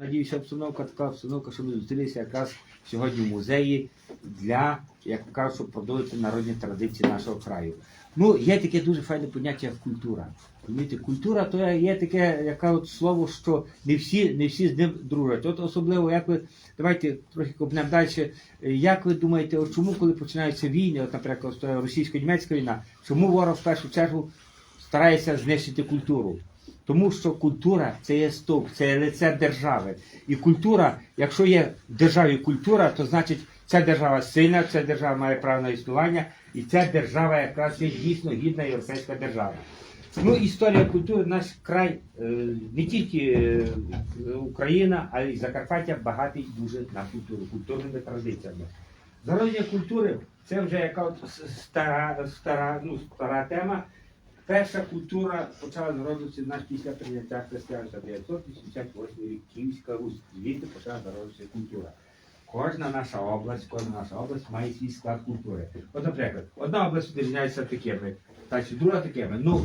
Надіюся, обстановка така обстановка, що ми зустрілися якраз сьогодні в музеї для, як кажуть, щоб продовжити народні традиції нашого краю. Ну, є таке дуже файне поняття, як культура. Розумієте, культура то є таке, яке от слово, що не всі, не всі з ним дружать. От особливо, як ви давайте трохи копнемо далі. Як ви думаєте, от чому, коли починаються війни, от, наприклад, російсько-німецька війна, чому ворог в першу чергу старається знищити культуру? Тому що культура це є стовп, це є лице держави. І культура, якщо є в державі культура, то значить ця держава сильна, ця держава має право на існування, і ця держава якраз є дійсно гідна європейська держава. Ну, історія культури, наш край, е, не тільки е, Україна, а й Закарпаття багатий дуже на культуру, культурними традиціями. Зароддя культури це вже яка стара, стара, ну, стара тема. Перша культура почала народитися в нас після прийняття християнства 988 рік Київська Русь. Звідти почала народитися культура. Кожна наша область, кожна наша область має свій склад культури. От, наприклад, одна область відрізняється такими, та чи друга такими. Ну,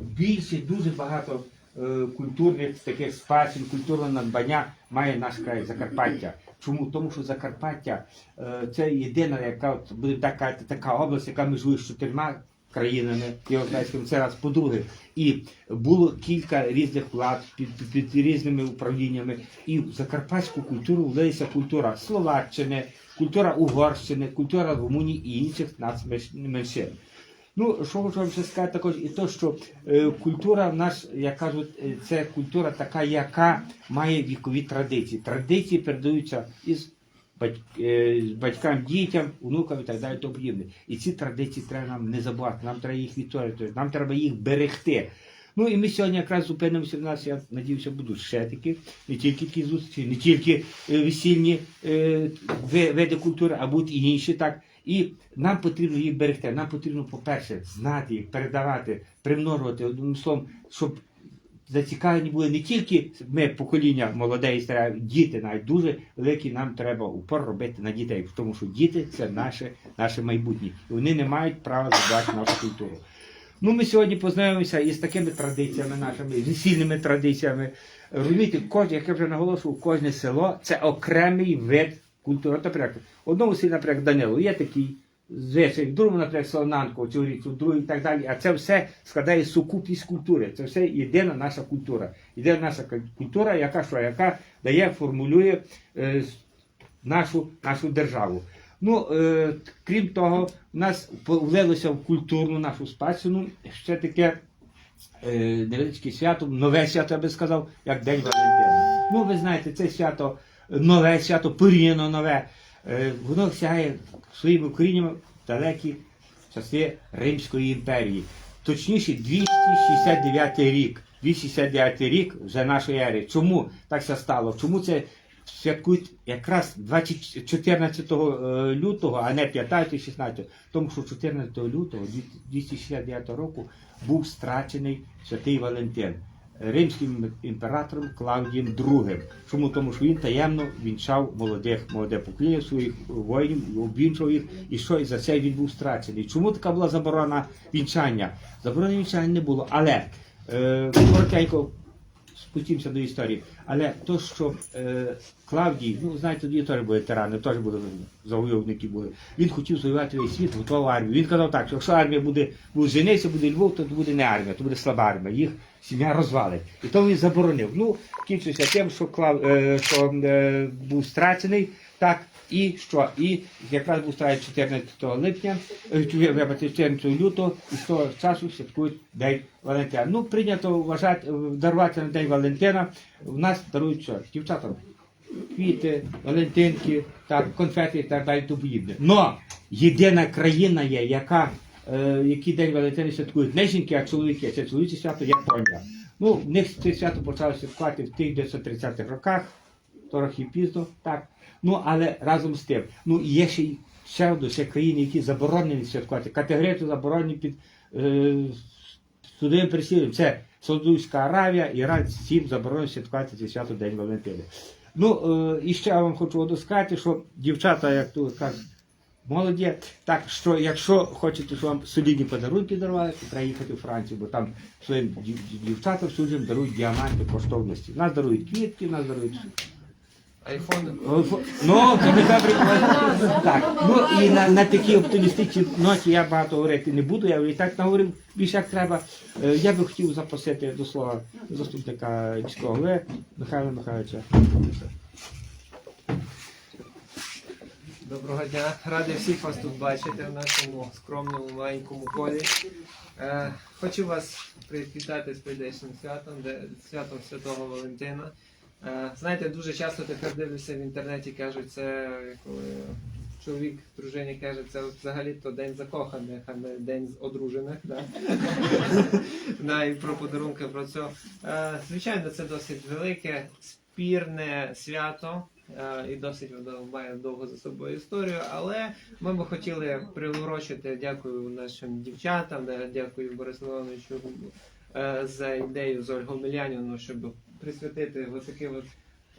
більше дуже багато е, культурних таких спадщин, культурного надбання має наш край Закарпаття. Чому? Тому що Закарпаття е, це єдина, яка от, буде така, така область, яка межує з чотирма країнами європейськими. Це раз по-друге. І було кілька різних влад під, під, під різними управліннями. І в закарпатську культуру влилася культура Словаччини, культура Угорщини, культура Румунії і інших нацменшин. Ну, що хочу вам ще сказати також, і то, що е, культура в нас, як кажуть, е, це культура така, яка має вікові традиції. Традиції передаються із батькам, дітям, онукам і так далі. тому подібне. І ці традиції треба нам не забувати, нам треба їх відтворити, нам треба їх берегти. Ну і ми сьогодні якраз зупинимося в нас, я надіюся, будуть ще такі, не тільки такі зустрічі, не тільки е, весільні е, види культури, а будуть і інші так. І нам потрібно їх берегти. Нам потрібно, по-перше, знати їх, передавати, примножувати одним словом, щоб зацікавлені були не тільки ми, покоління молоде і старе, діти навіть дуже великі нам треба упор робити на дітей, тому що діти це наше, наше майбутнє. І вони не мають права забрати нашу культуру. Ну, ми сьогодні познайомимося із такими традиціями нашими, з весільними традиціями. Розумієте, кожне, як я вже наголошував, кожне село це окремий вид культури. Наприклад, одному селі, наприклад, Данило, є такий звичай, в другому, наприклад, Славнанко, цю річ, в другій і так далі. А це все складає сукупність культури. Це все єдина наша культура. Єдина наша культура, яка що, яка дає, формулює е, нашу, нашу державу. Ну, е, крім того, в нас влилося в культурну нашу спадщину ще таке е, невеличке свято, нове свято, я би сказав, як День Валентина. Ну, ви знаєте, це свято, нове свято, порівняно нове. Е, воно сягає своїми коріннями далекі часи Римської імперії. Точніше, 269 рік. 269 рік вже нашої ери. Чому так це стало? Чому це святкують якраз 20, 14 е, лютого, а не 15 16 Тому що 14 лютого 269 року був страчений святий Валентин римським імператором Клавдієм II. Чому? Тому що він таємно вінчав молодих, молоде покоління своїх воїнів, обвінчував їх, і що і за це він був страчений. Чому така була заборона вінчання? Заборони вінчання не було, але е, коротенько спустимося до історії. Але то, що е, Клавдій, ну знаєте, тоді теж були тирани, теж були завойовники були. Він хотів завоювати весь світ, готував армію. Він казав так, що якщо армія буде, жениться, буде Львов, то буде не армія, то буде слаба армія. Їх сім'я розвалить. І то він заборонив. Ну, кінчився тим, що Клав, е, що е, був страчений. Так, і що? І якраз був страчений 14 липня, е, вибачте, 14 лютого, і з того часу святкують День Валентина. Ну, прийнято вважати, е, дарувати на День Валентина. У нас дарують що? Дівчатам квіти, валентинки, так, конфети і так далі подібне. Но єдина країна є, яка, е, який день Валентини святкують не жінки, а чоловіки. Це чоловіче свято Японія. Ну, в них це свято почали святкувати в 1930-х роках, трохи пізно, так. Ну, але разом з тим, ну є ще й ще ще країни, які заборонені святкувати. Категорично заборонені під е, судовим присілем. Це Саудовська Аравія, Іран, всім заборонено святкувати це свято День Валентини. Ну, е, і ще я вам хочу сказати, що дівчата, як тут кажуть, Молоді, так що якщо хочете, щоб вам солідні подарунки дарували, то треба їхати у Францію, бо там своїм дів- дів- дівчатам суддям дарують діаманти коштовності. Нас дарують квітки, нас дарують Айфон. Ну, це не добре. Так, ну і на, на такій оптимістичній ноті я багато говорити не буду. Я і так наговорив більше як треба. Е, Я би хотів запросити до слова заступника міського голови Михайла Михайловича. Доброго дня. Радий всіх вас тут бачити в нашому скромному маленькому колі. Е, хочу вас привітати з прийдешнім святом, де святом Святого Валентина. Е, знаєте, дуже часто тепер дивлюся в інтернеті, кажуть, це коли чоловік дружині каже, це взагалі то день закоханих, а не день одружених. Да? і про подарунки про це. Е, звичайно, це досить велике, спірне свято. е, І досить воно має довго за собою історію, але ми би хотіли приурочити, дякую нашим дівчатам, дякую е, за ідею з Ольгою Мілянівною, щоб присвятити ось от,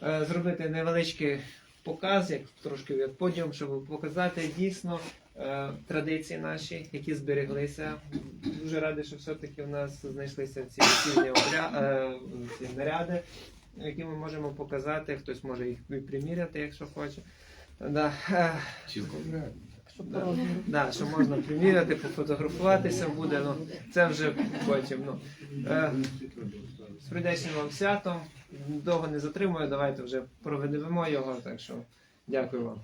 е, зробити невеличкий показ, як трошки як подіум, щоб показати дійсно е, традиції наші, які збереглися. Дуже радий, що все-таки у нас знайшлися ці е, ці наряди, які ми можемо показати. Хтось може їх приміряти, якщо хоче. Да. Да, да, що можна приміряти, пофотографуватися буде, ну це вже потім. Ну. Е, з прийдешнім вам святом. Довго не затримую, давайте вже проведемо його, так що дякую вам.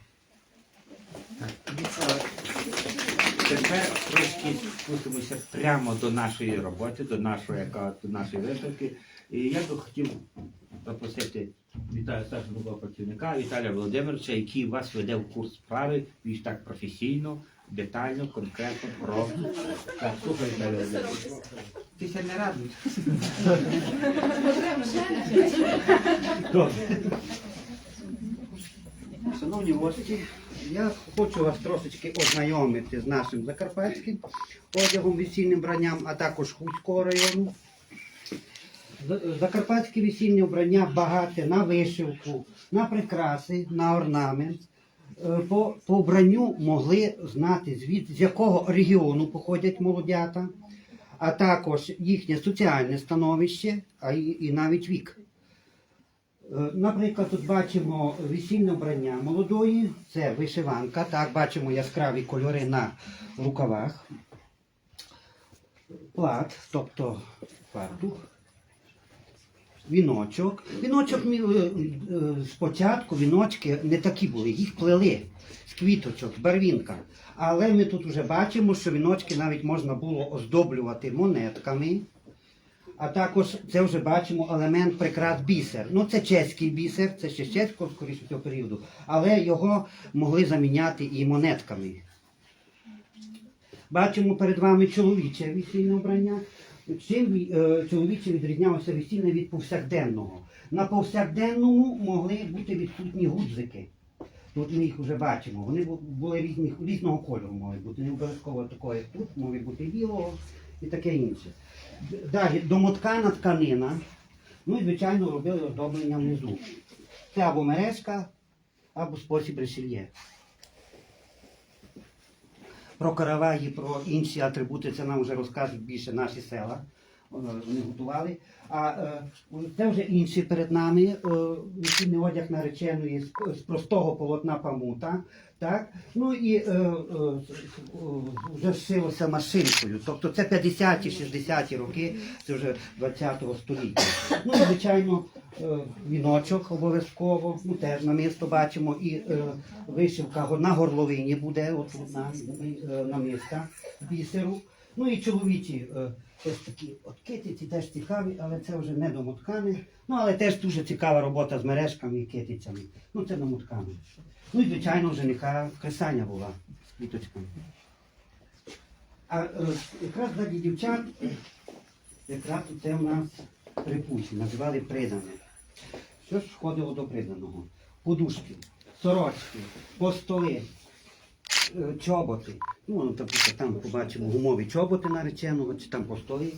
Тепер трошки спустимося прямо до нашої роботи, до нашої, яка, до нашої виставки. І я би хотів запросити Віталія старшого працівника Віталія Володимировича, який вас веде в курс справи більш так професійно, детально, конкретно про. Так, слухай, Віталій Володимирович. Ти ся не радуй. Добре. Шановні гості, я хочу вас трошечки ознайомити з нашим закарпатським одягом, весільним бранням, а також Хуцького району. Закарпатське весільне вбрання багате на вишивку, на прикраси, на орнамент. Е, По, по вбранню могли знати, звід, з якого регіону походять молодята, а також їхнє соціальне становище, а і, і навіть вік. Е, Наприклад, тут бачимо весільне вбрання молодої, це вишиванка, так, бачимо яскраві кольори на рукавах. Плат, тобто фартух. Віночок. Віночок е, е, спочатку віночки не такі були, їх плели з квіточок, з барвінка. Але ми тут вже бачимо, що віночки навіть можна було оздоблювати монетками. А також це вже бачимо елемент прикрас бісер. Ну це чеський бісер, це ще з чеського скоріше цього періоду, але його могли заміняти і монетками. Бачимо перед вами чоловіче весільне обрання. Чим е, чоловіче відрізнялося весільне від повсякденного? На повсякденному могли бути відсутні гудзики. Тут ми їх вже бачимо. Вони були різних, різного кольору могли бути. Не обов'язково такого, як тут, могли бути білого і таке інше. Далі домоткана тканина. Ну і, звичайно, робили оздоблення внизу. Це або мережка, або спосіб решельє. Про караваї, про інші атрибути це нам вже розкажуть більше наші села. Е, Вони готували. А е, це вже інші перед нами. Весільний одяг нареченої з, простого полотна памута. Так? Ну і е, е, вже шилося машинкою. Тобто це 50-ті, 60-ті роки, це вже 20-го століття. Ну звичайно, віночок обов'язково, ну теж на місто бачимо, і е, вишивка на горловині буде, отут на, е, на міста бісеру. Ну і чоловічі е, ось такі от китиці теж цікаві, але це вже не домоткани. Ну але теж дуже цікава робота з мережками і китицями. Ну це домоткани. Ну і звичайно, вже жениха кресання була з квіточками. А е, якраз для дівчат, якраз це у нас припущі, називали придане. Що ж входило до приданого? Подушки, сорочки, постоли, е, чоботи. Ну, наприклад, там побачимо гумові чоботи нареченого, чи там постоли.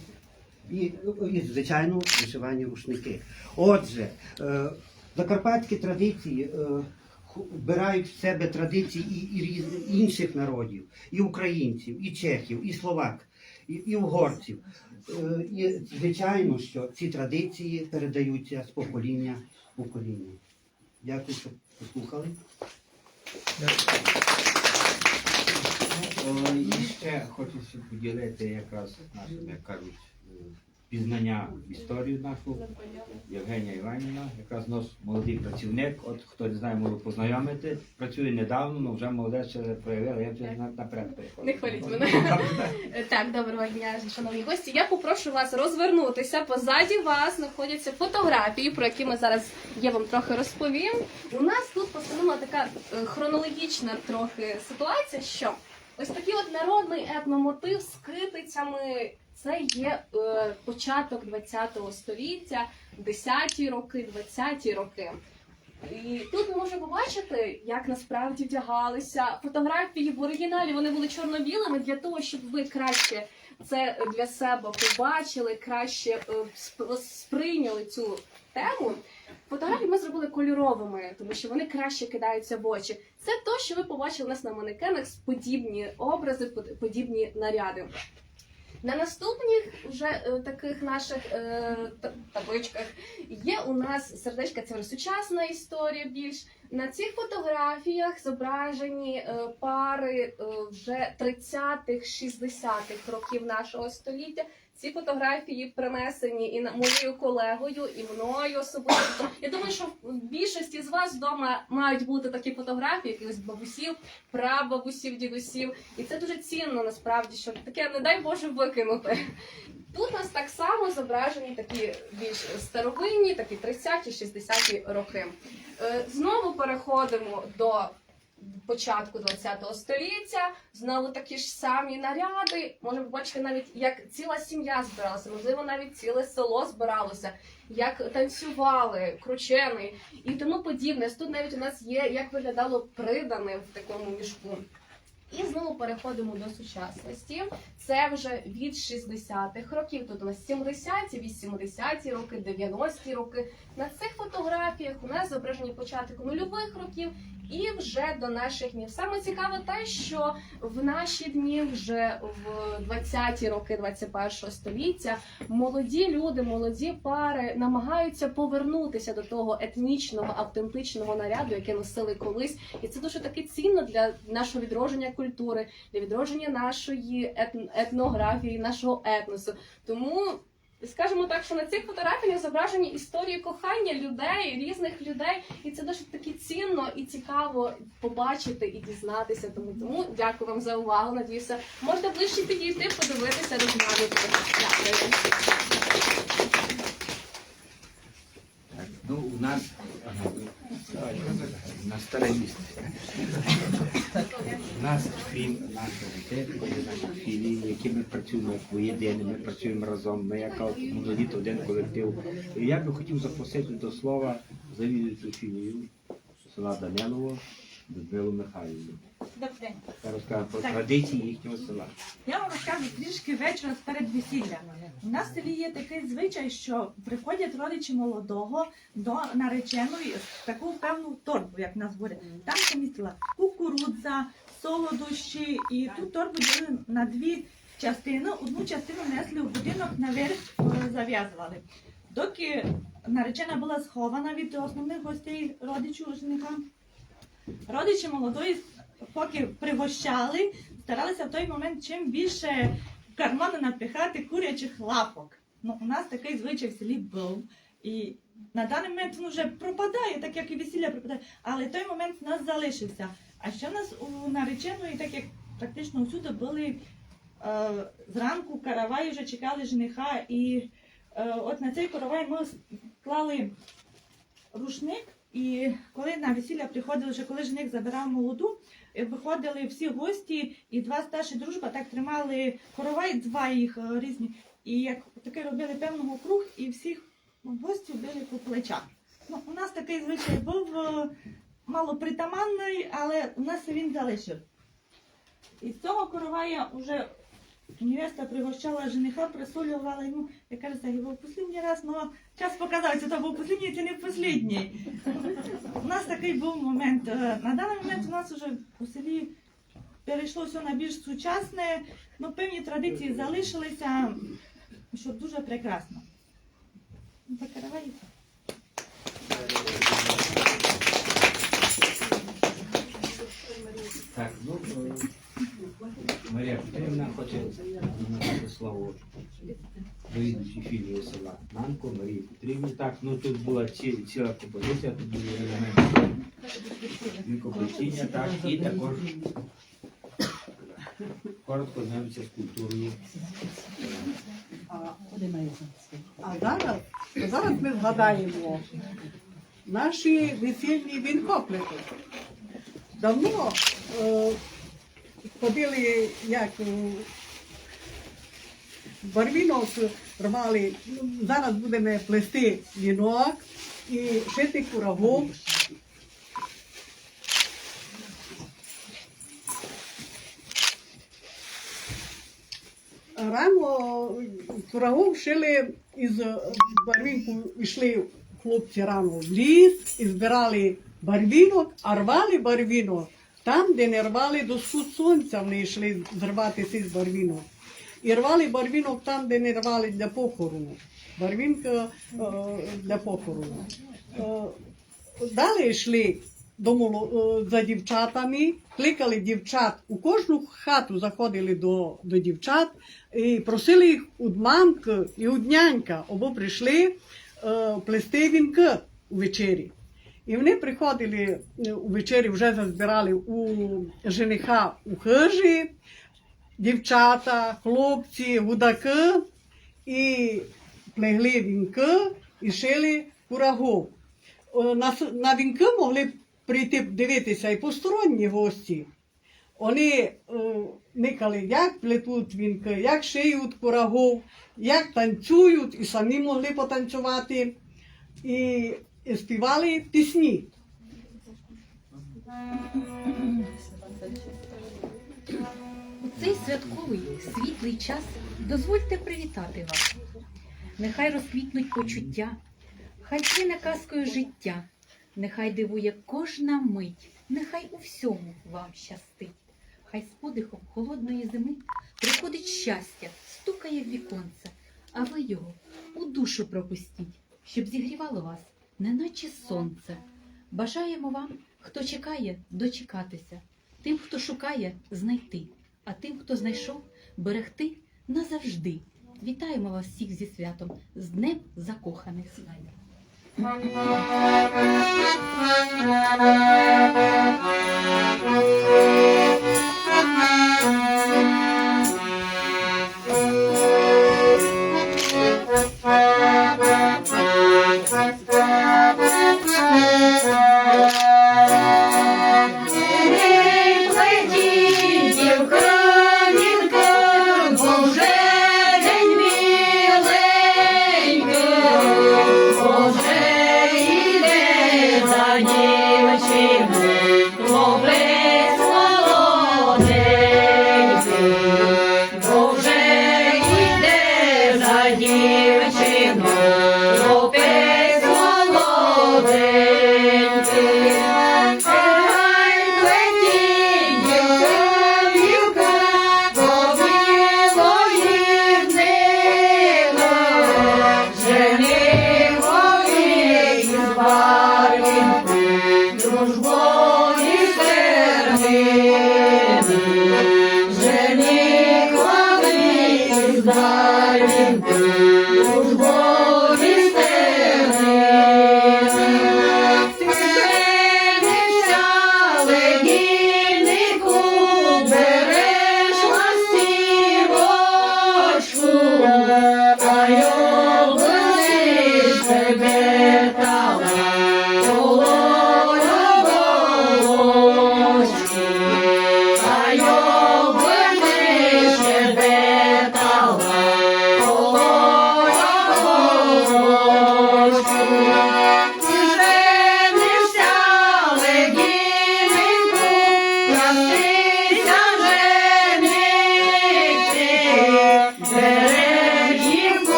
І, і звичайно, вишивані рушники. Отже, е, закарпатські традиції е, вбирають в себе традиції і, і інших народів, і українців, і чехів, і словак, і, і угорців. Е, І звичайно, що ці традиції передаються з покоління в покоління. Дякую, що послухали. О, І ще хочу поділити якраз нашим, як кажуть, е, пізнання в історію нашу. Євгенія Іванівна, якраз наш молодий працівник. От хто не знає, можу познайомити. Працює недавно, але вже молоде ще проявила, я вже на- наперед переходжу. Не хваліть мене. Так, доброго дня, шановні гості. Я попрошу вас розвернутися. Позаді вас знаходяться фотографії, про які ми зараз я вам трохи розповім. У нас тут постановлена така е, хронологічна трохи ситуація, що ось такий от народний етномотив з китицями. Це є е, початок ХХ століття, 10-ті роки, 20-ті роки. І тут ми можемо побачити, як насправді вдягалися фотографії в оригіналі. Вони були чорно-білими для того, щоб ви краще це для себе побачили, краще е, сприйняли цю тему. Фотографії ми зробили кольоровими, тому що вони краще кидаються в очі. Це то, що ви побачили у нас на манекенах, подібні образи, подібні наряди. На наступних вже е, таких наших е, табличках є у нас сердечка, це вже сучасна історія більш. На цих фотографіях зображені е, пари вже 30-х, 60-х років нашого століття. Ці фотографії принесені і моєю колегою, і мною особисто. Я думаю, що в більшості з вас вдома мають бути такі фотографії, якихось бабусів, прабабусів, дідусів. І це дуже цінно насправді, що таке, не дай Боже, викинути. Тут у нас так само зображені такі більш старовинні, такі 30-ті, 60-ті роки. Е, Знову переходимо до початку ХХ століття. Знову такі ж самі наряди. Можемо побачити навіть, як ціла сім'я збиралася, можливо, навіть ціле село збиралося, як танцювали, кручени і тому подібне. Тут навіть у нас є, як виглядало придане в такому мішку. І знову переходимо до сучасності. Це вже від 60-х років. Тут у нас 70-ті, 80-ті роки, 90-ті роки. На цих фотографіях у нас зображені початок нульових років і вже до наших днів. Саме цікаве те, що в наші дні, вже в 20-ті роки 21-го століття, молоді люди, молоді пари намагаються повернутися до того етнічного, автентичного наряду, яке носили колись. І це дуже таки цінно для нашого відродження культури, для відродження нашої етн- етнографії, нашого етносу. Тому. Скажімо так, що на цих фотографіях зображені історії кохання людей, різних людей, і це дуже таки цінно і цікаво побачити і дізнатися. Тому тому дякую вам за увагу. Надіюся, можна ближче підійти, подивитися, розглянути. Дякую. Так, ну, у нас, на старе місце. У нас крім нашого наші філії, які ми працюємо як воєдині, ми працюємо разом, ми як молоді один колектив. Я би хотів запросити до слова завідувачу філію села Данилово Людмилу Михайлівну. Добрий день. Я розкажу про Так. традиції їхнього села. Я вам розкажу трішки вечора перед весіллям. У нас в селі є такий звичай, що приходять родичі молодого до нареченої таку певну торбу, як в нас говорять. Там помістила кукурудза, солодощі, і ту торбу ділили на дві частини. Одну частину несли в будинок, наверх е, зав'язували. Доки наречена була схована від основних гостей родичів жениха, родичі молодої поки пригощали, старалися в той момент чим більше в кармани напихати курячих лапок. Ну, у нас такий звичай в селі був. І на даний момент він вже пропадає, так як і весілля пропадає, але той момент у нас залишився. А ще в нас у нареченої, так як практично всюди були е, зранку караваї вже чекали жениха, і е, от на цей каравай ми клали рушник, і коли на весілля приходили, вже коли жених забирав молоду, е, виходили всі гості, і два старші дружба так тримали коровай, два їх е, різні. І як таке робили певного круг, і всіх гостів били по плечах. Ну, у нас такий звичай був е, мало притаманний, але у нас він залишив. І з цього коровая вже невеста пригощала жениха, присолювала йому, як каже, це був останній раз, але час показав, то був останній, чи не останній. У нас такий був момент. е, На даний момент у нас вже у селі перейшло все на більш сучасне, ну певні традиції залишилися, що дуже прекрасно. Ну, Закривається. Так, ну е, Марія Петрівна хоче надати слово довідувачі філії села Нанко, Марії Петрівні. Так, ну тут була ці, ціла композиція, тут були елементи вікоплетіння, так, і також коротко знайомиться з культурою. А зараз, зараз ми згадаємо наші весільні вінкоплети. Давно е, ходили, як барвінок рвали, ну, зараз будемо плести вінок і шити курагу. Рано курагу шили із барвінку йшли хлопці рано в ліс і збирали барвінок, а рвали барвінок там, де не рвали до сход сонця, вони йшли зривати цей барвінок. І рвали барвінок там, де не рвали для похорону. Барвінка е, для похорону. Е, Далі йшли до е, за дівчатами, кликали дівчат. У кожну хату заходили до, до дівчат і просили їх од мамки і од нянька, або прийшли плести вінки у вечері. І вони приходили е, у вечері, вже зазбирали у жениха у хижі, дівчата, хлопці, гудаки, і плегли вінки і шили курагу. Е, На, на вінки могли прийти дивитися і посторонні гості. Вони е, никали, як плетуть вінки, як шиють курагу, як танцюють, і самі могли потанцювати, і, і співали пісні. У цей святковий світлий час дозвольте привітати вас. Нехай розквітнуть почуття, хай плине казкою життя, нехай дивує кожна мить, нехай у всьому вам щастить. Хай з подихом холодної зими приходить щастя, стукає в віконце, а ви його у душу пропустіть, щоб зігрівало вас, неначе сонце. Бажаємо вам, хто чекає, дочекатися, тим, хто шукає, знайти, а тим, хто знайшов, берегти назавжди. Вітаємо вас всіх зі святом, з Днем Закоханих. Thank you.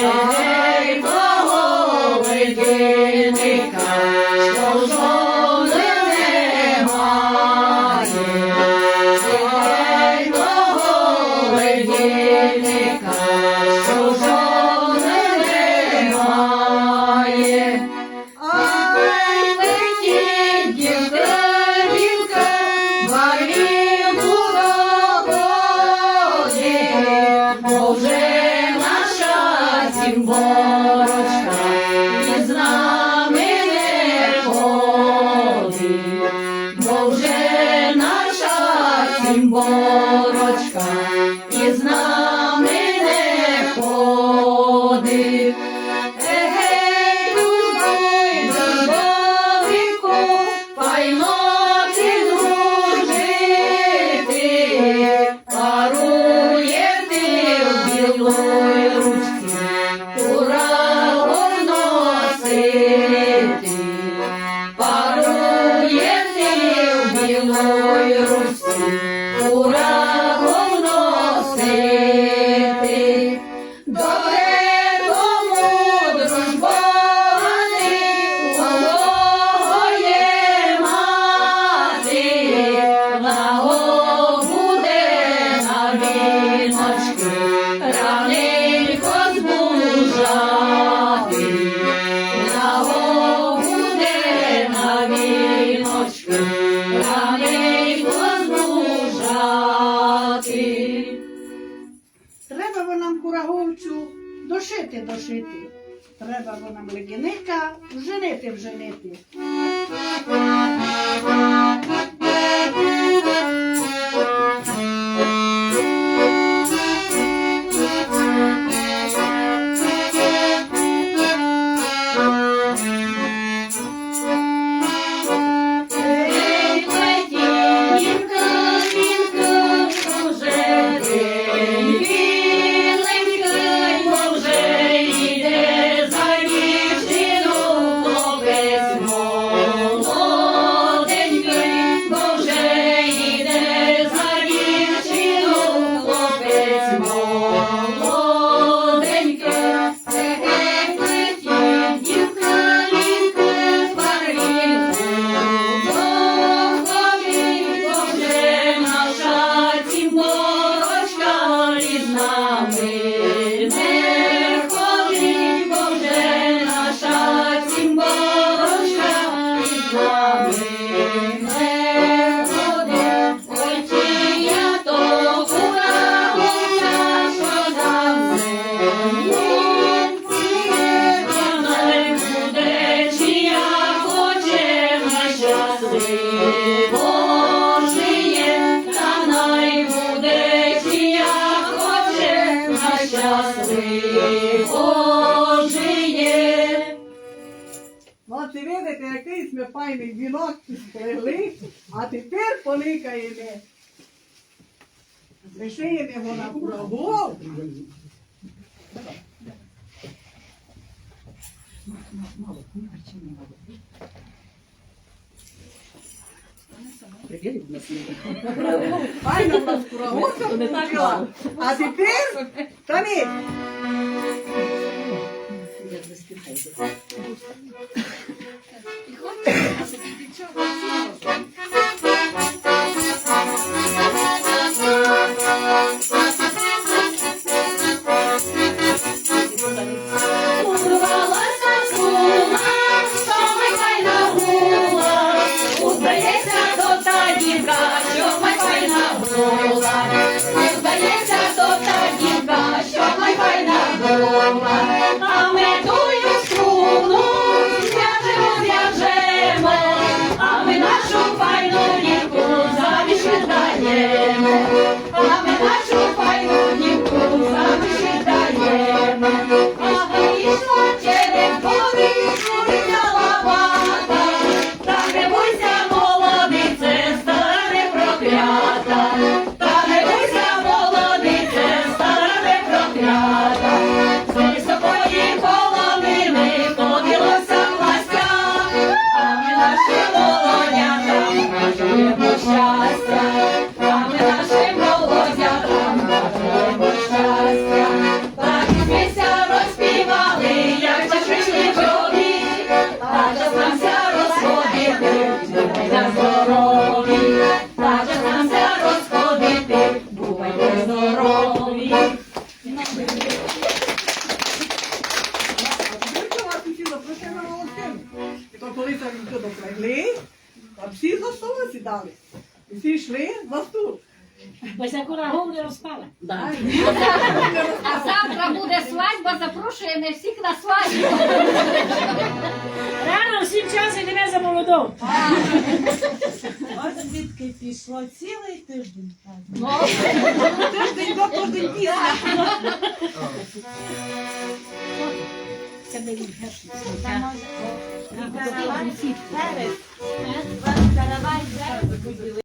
Yeah. ранку раговцю дошити дошити. Треба бо нам легіника вженити вженити. А тепер поликаємо. Пришиємо його на курагов. Файно нас курагока вкурила. А тепер танець. І ходить, а. the Lord йшло цілий тиждень. Ну. Тиждень до тиждень після. Це не Перед.